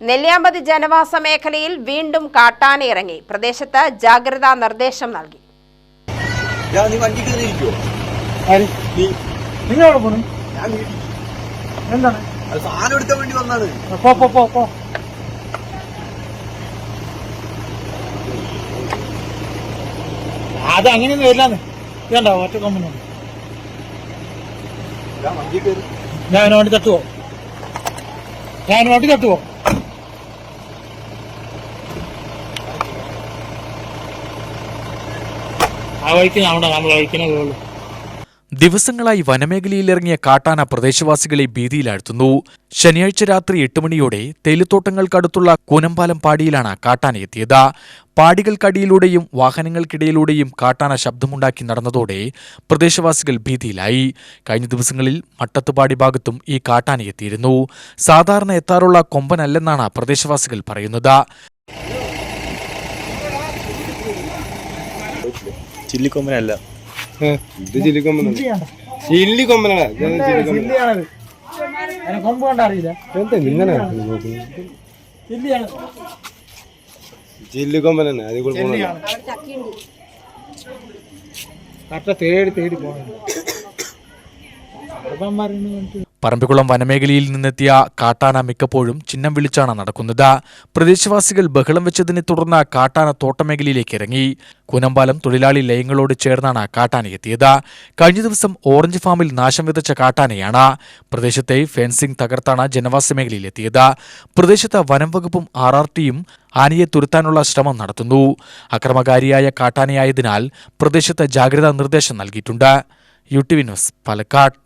നെല്ലിയാമ്പതി ജനവാസ മേഖലയിൽ വീണ്ടും കാട്ടാന ഇറങ്ങി പ്രദേശത്ത് ജാഗ്രതാ നിർദ്ദേശം നൽകി. അത് സാധനം എടുക്കാൻ വേണ്ടി വന്നാണ്. പോ പോ പോ പോ. അത് അങ്ങനെയൊന്നും വരില്ലാന്ന്. ഒറ്റ കൊമ്പനുണ്ട് ഞാൻ വണ്ടി തട്ടുവോ? ഞാൻ വണ്ടി തട്ടുവോ? ദിവസങ്ങളായി വനമേഖലയിലിറങ്ങിയ കാട്ടാന പ്രദേശവാസികളെ ഭീതിയിലാഴ്ത്തുന്നു. ശനിയാഴ്ച രാത്രി എട്ട് മണിയോടെ തേയിലത്തോട്ടങ്ങൾക്കടുത്തുള്ള കൂനമ്പാലം പാടിയിലാണ് കാട്ടാന എത്തിയത്. പാടികൾക്കടിയിലൂടെയും വാഹനങ്ങൾക്കിടയിലൂടെയും കാട്ടാന ശബ്ദമുണ്ടാക്കി നടന്നതോടെ പ്രദേശവാസികൾ ഭീതിയിലായി. കഴിഞ്ഞ ദിവസങ്ങളിൽ മട്ടത്തുപാടി ഭാഗത്തും ഈ കാട്ടാന എത്തിയിരുന്നു. സാധാരണ എത്താറുള്ള കൊമ്പനല്ലെന്നാണ് പ്രദേശവാസികൾ പറയുന്നത്. ചില്ലിക്കൊമ്പനല്ല ഇത് ചില്ലിക്കൊമ്പന ചില്ലിക്കൊമ്പനാണ് ചില്ലിയാണത്? കൊമ്പ് എന്താ ഇങ്ങനെ ചില്ലിയാണ്. അതിൽ തേടി തേടി പോകണം പറമ്പിക്കുളം വനമേഖലയിൽ നിന്നെത്തിയ കാട്ടാന മിക്കപ്പോഴും ചിഹ്നം വിളിച്ചാണ് നടക്കുന്നത്. പ്രദേശവാസികൾ ബഹളം വെച്ചതിനെ തുടർന്ന് കാട്ടാന തോട്ടമേഖലയിലേക്ക് ഇറങ്ങി. കൂനമ്പാലം തൊഴിലാളി ലയങ്ങളോട് ചേർന്നാണ് കാട്ടാന എത്തിയത്. കഴിഞ്ഞ ദിവസം ഓറഞ്ച് ഫാമിൽ നാശം വിതച്ച കാട്ടാനയാണ് പ്രദേശത്തെ ഫെൻസിംഗ് തകർത്താണ് ജനവാസ മേഖലയിൽ എത്തിയത്. പ്രദേശത്ത് വനം വകുപ്പും ആർ ആർ ടിയും ആനയെ തുരുത്താനുള്ള ശ്രമം നടത്തുന്നു. അക്രമകാരിയായ കാട്ടാനയായതിനാൽ പ്രദേശത്ത് ജാഗ്രതാ നിർദ്ദേശം നൽകിയിട്ടുണ്ട്. U T V news Palakkad.